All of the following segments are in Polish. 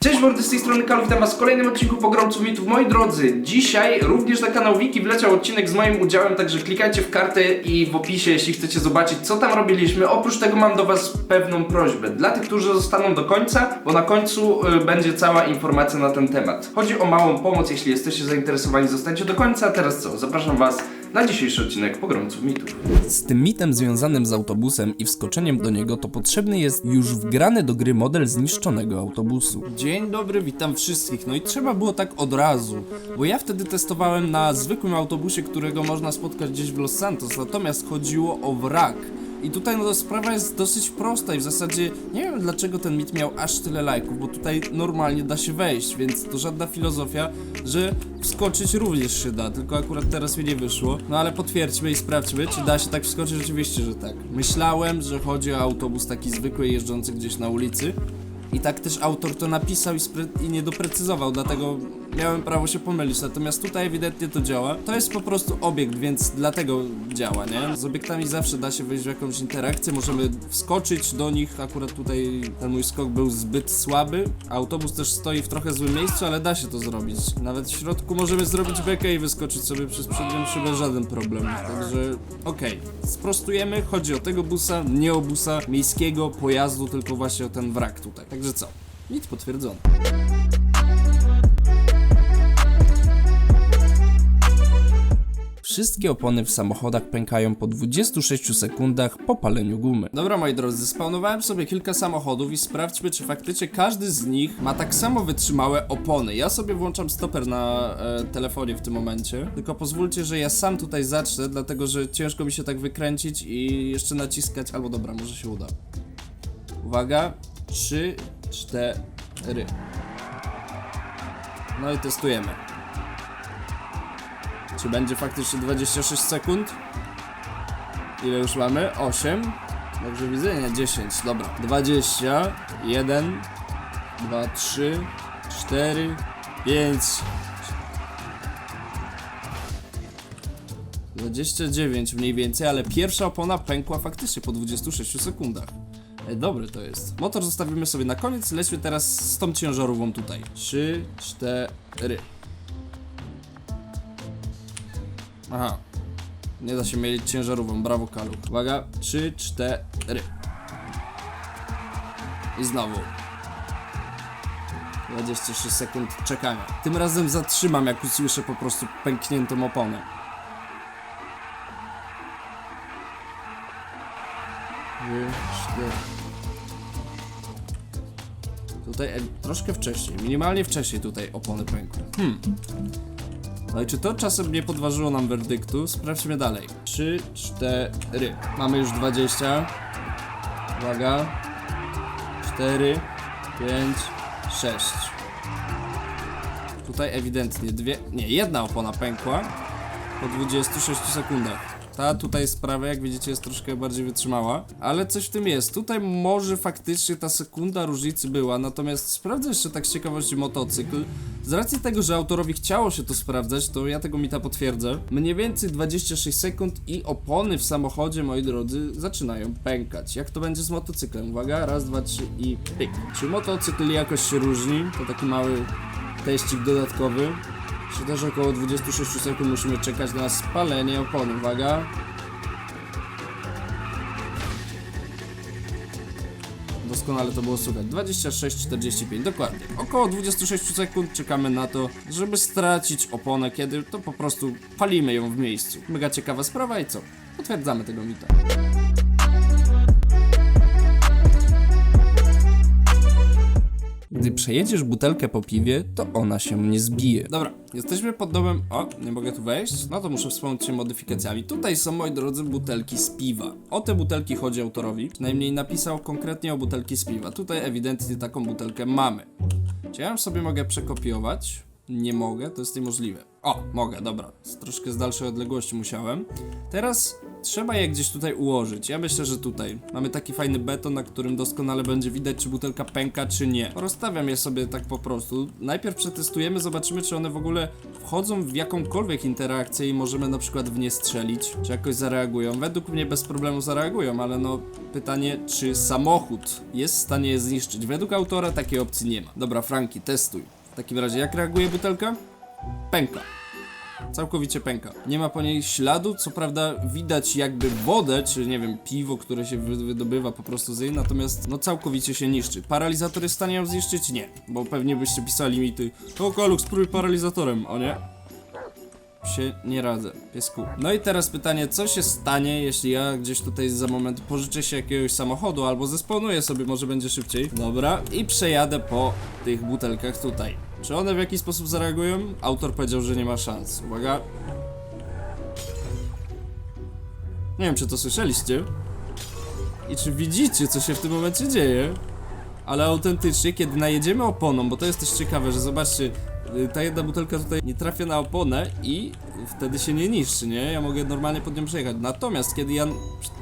Cześć mordy, z tej strony Kalu, witam was w kolejnym odcinku Pogromców Mitów. Moi drodzy, dzisiaj również na kanał Wiki wleciał odcinek z moim udziałem, także klikajcie w kartę i w opisie, jeśli chcecie zobaczyć, co tam robiliśmy. Oprócz tego mam do was pewną prośbę, dla tych, którzy zostaną do końca, bo na końcu y, będzie cała informacja na ten temat. Chodzi o małą pomoc, jeśli jesteście zainteresowani, zostańcie do końca. A teraz co, zapraszam was na dzisiejszy odcinek Pogromców Mitów. Z tym mitem związanym z autobusem i wskoczeniem do niego to potrzebny jest już wgrany do gry model zniszczonego autobusu. Dzień dobry, witam wszystkich. No i trzeba było tak od razu, bo ja wtedy testowałem na zwykłym autobusie, którego można spotkać gdzieś w Los Santos, natomiast chodziło o wrak. I tutaj no sprawa jest dosyć prosta i w zasadzie nie wiem dlaczego ten mit miał aż tyle lajków, bo tutaj normalnie da się wejść, więc to żadna filozofia, że wskoczyć również się da, tylko akurat teraz mi nie wyszło. No ale potwierdźmy i sprawdźmy, czy da się tak wskoczyć, rzeczywiście, że tak. Myślałem, że chodzi o autobus taki zwykły jeżdżący gdzieś na ulicy. I tak też autor to napisał i, i nie doprecyzował, dlatego miałem prawo się pomylić. Natomiast tutaj ewidentnie to działa. To jest po prostu obiekt, więc dlatego działa, nie? Z obiektami zawsze da się wejść w jakąś interakcję, możemy wskoczyć do nich. Akurat tutaj ten mój skok był zbyt słaby. Autobus też stoi w trochę złym miejscu, ale da się to zrobić. Nawet w środku możemy zrobić bekę i wyskoczyć sobie przez przednią szybę, żaden problem. Także okej, sprostujemy. Chodzi o tego busa, nie o busa miejskiego pojazdu, tylko właśnie o ten wrak tutaj. Także co? Nic potwierdzony. Wszystkie opony w samochodach pękają po 26 sekundach po paleniu gumy. Dobra moi drodzy, spawnowałem sobie kilka samochodów i sprawdźmy czy faktycznie każdy z nich ma tak samo wytrzymałe opony. Ja sobie włączam stoper na e, telefonie w tym momencie, tylko pozwólcie, że ja sam tutaj zacznę, dlatego że ciężko mi się tak wykręcić i jeszcze naciskać, albo dobra, może się uda. Uwaga, 3, 4. No i testujemy. Czy będzie faktycznie 26 sekund? Ile już mamy? 8. Dobrze widzę? Nie, 10. Dobra. 20. 1, 2, 3, 4, 5. 29 mniej więcej, ale pierwsza opona pękła faktycznie po 26 sekundach. E, Dobry to jest. Motor zostawimy sobie na koniec, lećmy teraz z tą ciężarową tutaj. 3, 4. Aha. Nie da się mieć ciężarową, brawo Kalu. Uwaga, 3, 4. I znowu. 26 sekund czekania. Tym razem zatrzymam, jak usłyszę po prostu pękniętą oponę. Tutaj e, troszkę wcześniej, minimalnie wcześniej tutaj opony pękły. Hmm. No i czy to czasem nie podważyło nam werdyktu? Sprawdźmy dalej. 3, 4. Mamy już 20. Uwaga. 4, 5, 6. Tutaj ewidentnie dwie. Nie, jedna opona pękła po 26 sekundach. Ta tutaj sprawa, jak widzicie, jest troszkę bardziej wytrzymała, ale coś w tym jest. Tutaj może faktycznie ta sekunda różnicy była, natomiast sprawdzę jeszcze tak z ciekawości motocykl. Z racji tego, że autorowi chciało się to sprawdzać, to ja tego mita potwierdzę. Mniej więcej 26 sekund i opony w samochodzie, moi drodzy, zaczynają pękać. Jak to będzie z motocyklem? Uwaga, raz, dwa, trzy i pyk. Czy motocykl jakoś się różni? To taki mały teścik dodatkowy. Czy też około 26 sekund musimy czekać na spalenie opony. Uwaga. Doskonale to było słychać. 26-45, dokładnie. Około 26 sekund czekamy na to, żeby stracić oponę, kiedy to po prostu palimy ją w miejscu. Mega ciekawa sprawa i co? Potwierdzamy tego mita. Gdy przejedziesz butelkę po piwie, to ona się nie zbije. Dobra, jesteśmy pod domem. O, nie mogę tu wejść? No to muszę wspomnieć się modyfikacjami. Tutaj są, moi drodzy, butelki z piwa. O te butelki chodzi autorowi. Przynajmniej napisał konkretnie o butelki z piwa. Tutaj ewidentnie taką butelkę mamy. Czy ja ją sobie mogę przekopiować? Nie mogę, to jest niemożliwe. O, mogę, dobra. Troszkę z dalszej odległości musiałem. Teraz trzeba je gdzieś tutaj ułożyć. Ja myślę, że tutaj. Mamy taki fajny beton, na którym doskonale będzie widać, czy butelka pęka, czy nie. Rozstawiam je sobie tak po prostu. Najpierw przetestujemy, zobaczymy, czy one w ogóle wchodzą w jakąkolwiek interakcję i możemy na przykład w nie strzelić, czy jakoś zareagują. Według mnie bez problemu zareagują, ale no pytanie, czy samochód jest w stanie je zniszczyć. Według autora takiej opcji nie ma. Dobra, Franki, testuj. Takim razie, jak reaguje butelka? Pęka. Całkowicie pęka. Nie ma po niej śladu, co prawda widać jakby wodę, czy nie wiem, piwo, które się wy- wydobywa po prostu z jej, natomiast no całkowicie się niszczy. Paralizator jest w stanie ją zniszczyć? Nie, bo pewnie byście pisali mi ty, o Koluk, spróbuj paralizatorem, o nie? Się nie radzę, piesku. No i teraz pytanie, co się stanie, jeśli ja gdzieś tutaj za moment pożyczę się jakiegoś samochodu albo zesponuję sobie, może będzie szybciej. Dobra, i przejadę po tych butelkach tutaj. Czy one w jakiś sposób zareagują? Autor powiedział, że nie ma szans. Uwaga. Nie wiem, czy to słyszeliście. I czy widzicie, co się w tym momencie dzieje? Ale autentycznie, kiedy najedziemy oponą, bo to jest też ciekawe, że zobaczcie, ta jedna butelka tutaj nie trafia na oponę i wtedy się nie niszczy, nie? Ja mogę normalnie pod nią przejechać. Natomiast kiedy ja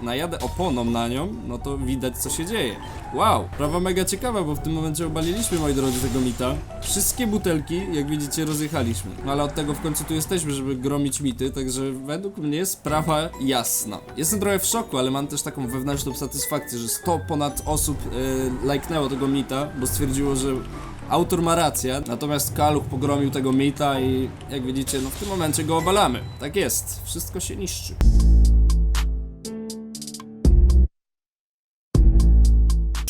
najadę oponą na nią, no to widać co się dzieje. Wow, prawa mega ciekawa, bo w tym momencie obaliliśmy, moi drodzy, tego mita. Wszystkie butelki, jak widzicie, rozjechaliśmy. No ale od tego w końcu tu jesteśmy, żeby gromić mity, także według mnie sprawa jasna. Jestem trochę w szoku, ale mam też taką wewnętrzną satysfakcję, że 100 ponad osób e, lajknęło tego mita, bo stwierdziło, że autor ma rację, natomiast Kaluch pogromił tego mita i jak widzicie, no w tym momencie go obalamy. Tak jest, wszystko się niszczy.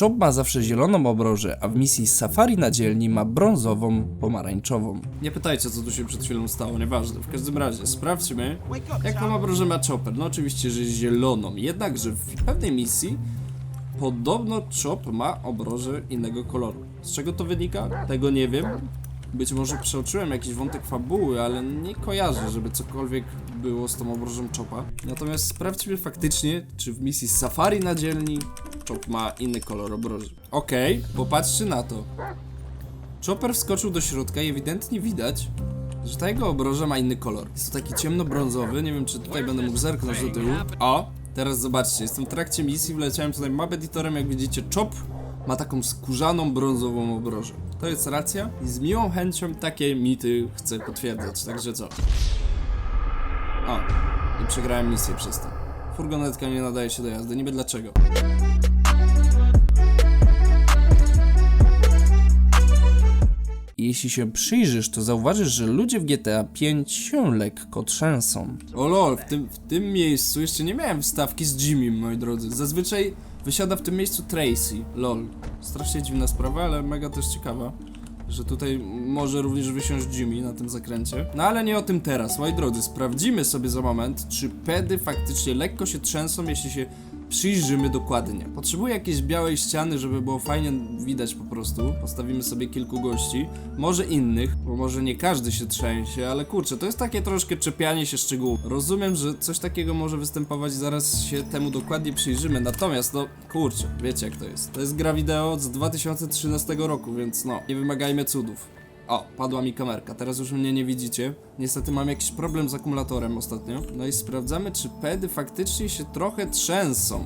Chop ma zawsze zieloną obrożę, a w misji Safari na dzielni ma brązową, pomarańczową. Nie pytajcie, co tu się przed chwilą stało, nieważne. W każdym razie, sprawdźmy, jaką obrożę ma Chopper. No oczywiście, że zieloną. Jednakże w pewnej misji podobno Chop ma obrożę innego koloru. Z czego to wynika? Tego nie wiem. Być może przeoczyłem jakiś wątek fabuły, ale nie kojarzę, żeby cokolwiek było z tą obrożą Chopa. Natomiast sprawdźmy faktycznie, czy w misji Safari na dzielni Chop ma inny kolor obroży. Okej, popatrzcie na to. Chopper wskoczył do środka i ewidentnie widać, że ta jego obroża ma inny kolor. Jest to taki ciemnobrązowy, nie wiem czy tutaj będę mógł zerknąć do tyłu. O, teraz zobaczcie, jestem w trakcie misji, wleciałem tutaj map editorem, jak widzicie Chop ma taką skórzaną brązową obrożę. To jest racja i z miłą chęcią takie mity chcę potwierdzać, także co? O, i przegrałem misję przez to. Furgonetka nie nadaje się do jazdy, niby dlaczego. Jeśli się przyjrzysz, to zauważysz, że ludzie w GTA 5 się lekko trzęsą. O lol, w tym, w tym miejscu jeszcze nie miałem wstawki z Jimmy, moi drodzy. Zazwyczaj wysiada w tym miejscu Tracy. Lol. Strasznie dziwna sprawa, ale mega też ciekawa. Że tutaj może również wysiąść Jimmy na tym zakręcie. No ale nie o tym teraz, moi drodzy. Sprawdzimy sobie za moment, czy pedy faktycznie lekko się trzęsą, jeśli się przyjrzymy dokładnie. Potrzebuję jakiejś białej ściany, żeby było fajnie widać po prostu. Postawimy sobie kilku gości, może innych, bo może nie każdy się trzęsie, ale kurczę, to jest takie troszkę czepianie się szczegółów. Rozumiem, że coś takiego może występować, zaraz się temu dokładnie przyjrzymy, natomiast no kurczę, wiecie jak to jest. To jest gra wideo z 2013 roku, więc no, nie wymagajmy cudów. O, padła mi kamerka, teraz już mnie nie widzicie. Niestety mam jakiś problem z akumulatorem ostatnio. No i sprawdzamy, czy pedy faktycznie się trochę trzęsą.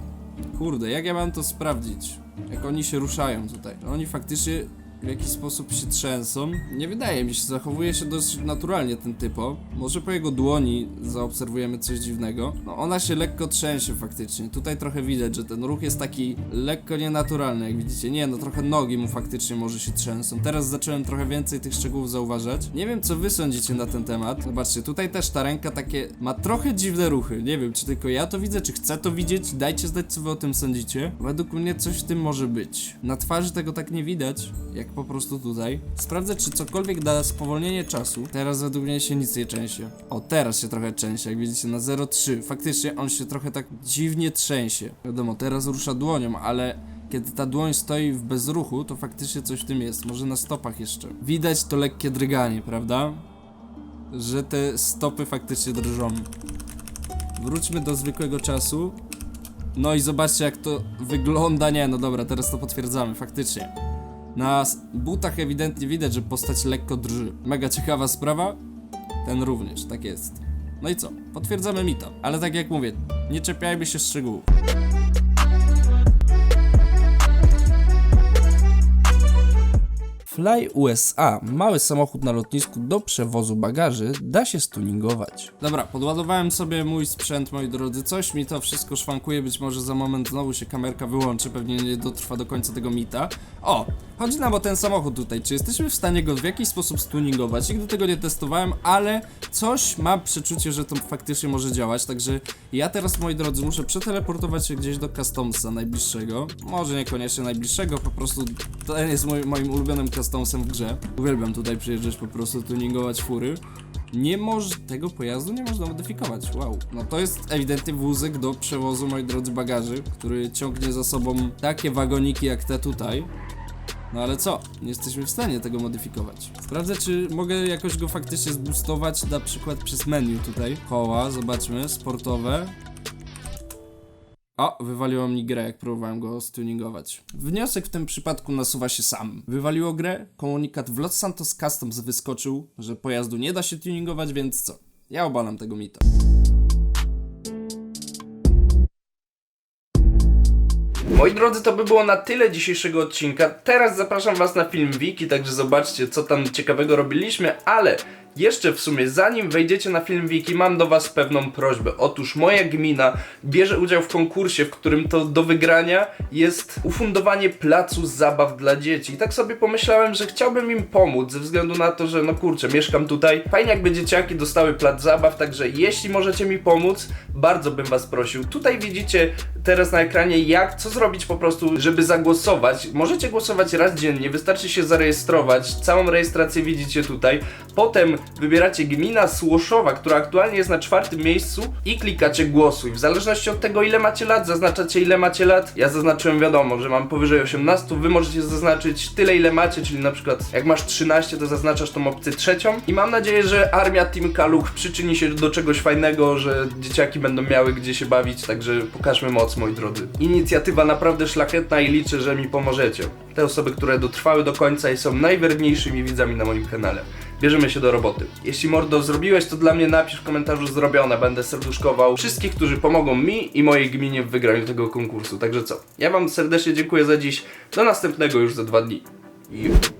Kurde, jak ja mam to sprawdzić? Jak oni się ruszają tutaj? No oni faktycznie w jakiś sposób się trzęsą. Nie wydaje mi się, zachowuje się dość naturalnie ten typo. Może po jego dłoni zaobserwujemy coś dziwnego. No ona się lekko trzęsie faktycznie. Tutaj trochę widać, że ten ruch jest taki lekko nienaturalny, jak widzicie. Nie, no trochę nogi mu faktycznie może się trzęsą. Teraz zacząłem trochę więcej tych szczegółów zauważać. Nie wiem, co wy sądzicie na ten temat. Zobaczcie, tutaj też ta ręka takie ma trochę dziwne ruchy. Nie wiem, czy tylko ja to widzę, czy chcę to widzieć. Dajcie znać, co wy o tym sądzicie. Według mnie coś w tym może być. Na twarzy tego tak nie widać, jak po prostu tutaj. Sprawdzę, czy cokolwiek da spowolnienie czasu. Teraz według mnie się nic nie trzęsie. O, teraz się trochę trzęsie, jak widzicie, na 0,3. Faktycznie on się trochę tak dziwnie trzęsie. Wiadomo, teraz rusza dłonią, ale kiedy ta dłoń stoi w bezruchu, to faktycznie coś w tym jest. Może na stopach jeszcze. Widać to lekkie drganie, prawda? Że te stopy faktycznie drżą. Wróćmy do zwykłego czasu. No i zobaczcie jak to wygląda. Nie, no dobra, teraz to potwierdzamy, faktycznie. Na butach ewidentnie widać, że postać lekko drży. Mega ciekawa sprawa. Ten również, tak jest. No i co? Potwierdzamy mi to. Ale tak jak mówię, nie czepiajmy się szczegółów. Fly USA, mały samochód na lotnisku do przewozu bagaży, da się stuningować. Dobra, podładowałem sobie mój sprzęt, moi drodzy. Coś mi to wszystko szwankuje, być może za moment znowu się kamerka wyłączy, pewnie nie dotrwa do końca tego mita. O, chodzi nam o ten samochód tutaj. Czy jesteśmy w stanie go w jakiś sposób stuningować? Nigdy tego nie testowałem, ale coś mam przeczucie, że to faktycznie może działać, także ja teraz, moi drodzy, muszę przeteleportować się gdzieś do Customsa najbliższego. Może niekoniecznie najbliższego, po prostu ten jest mój, moim ulubionym Customsem w grze. Uwielbiam tutaj przyjeżdżać po prostu tuningować fury. Nie może tego pojazdu nie można modyfikować. Wow. No to jest ewidentnie wózek do przewozu, moi drodzy, bagaży, który ciągnie za sobą takie wagoniki jak te tutaj. No ale co? Nie jesteśmy w stanie tego modyfikować. Sprawdzę, czy mogę jakoś go faktycznie zboostować, na przykład przez menu tutaj. Koła, zobaczmy, sportowe. O, wywaliło mi grę, jak próbowałem go stuningować. Wniosek w tym przypadku nasuwa się sam. Wywaliło grę, komunikat w Los Santos Customs wyskoczył, że pojazdu nie da się tuningować, więc co? Ja obalam tego mita. Moi drodzy, to by było na tyle dzisiejszego odcinka. Teraz zapraszam Was na film Wiki, także zobaczcie, co tam ciekawego robiliśmy, ale jeszcze w sumie, zanim wejdziecie na film Wiki, mam do Was pewną prośbę. Otóż moja gmina bierze udział w konkursie, w którym to do wygrania jest ufundowanie placu zabaw dla dzieci. I tak sobie pomyślałem, że chciałbym im pomóc, ze względu na to, że no kurczę, mieszkam tutaj. Fajnie jakby dzieciaki dostały plac zabaw, także jeśli możecie mi pomóc, bardzo bym Was prosił. Tutaj widzicie teraz na ekranie jak, co zrobić po prostu, żeby zagłosować. Możecie głosować raz dziennie, wystarczy się zarejestrować. Całą rejestrację widzicie tutaj. Potem wybieracie gmina Słoszowa, która aktualnie jest na czwartym miejscu i klikacie głosuj. W zależności od tego ile macie lat, zaznaczacie ile macie lat. Ja zaznaczyłem wiadomo, że mam powyżej 18, wy możecie zaznaczyć tyle ile macie, czyli na przykład jak masz 13 to zaznaczasz tą opcję trzecią i mam nadzieję, że armia Team Kaluch przyczyni się do czegoś fajnego, że dzieciaki będą miały gdzie się bawić, także pokażmy moc moi drodzy. Inicjatywa naprawdę szlachetna i liczę, że mi pomożecie. Te osoby, które dotrwały do końca i są najwierniejszymi widzami na moim kanale. Bierzemy się do roboty. Jeśli mordo zrobiłeś, to dla mnie napisz w komentarzu zrobione. Będę serduszkował wszystkich, którzy pomogą mi i mojej gminie w wygraniu tego konkursu. Także co? Ja wam serdecznie dziękuję za dziś. Do następnego już za dwa dni. Jup.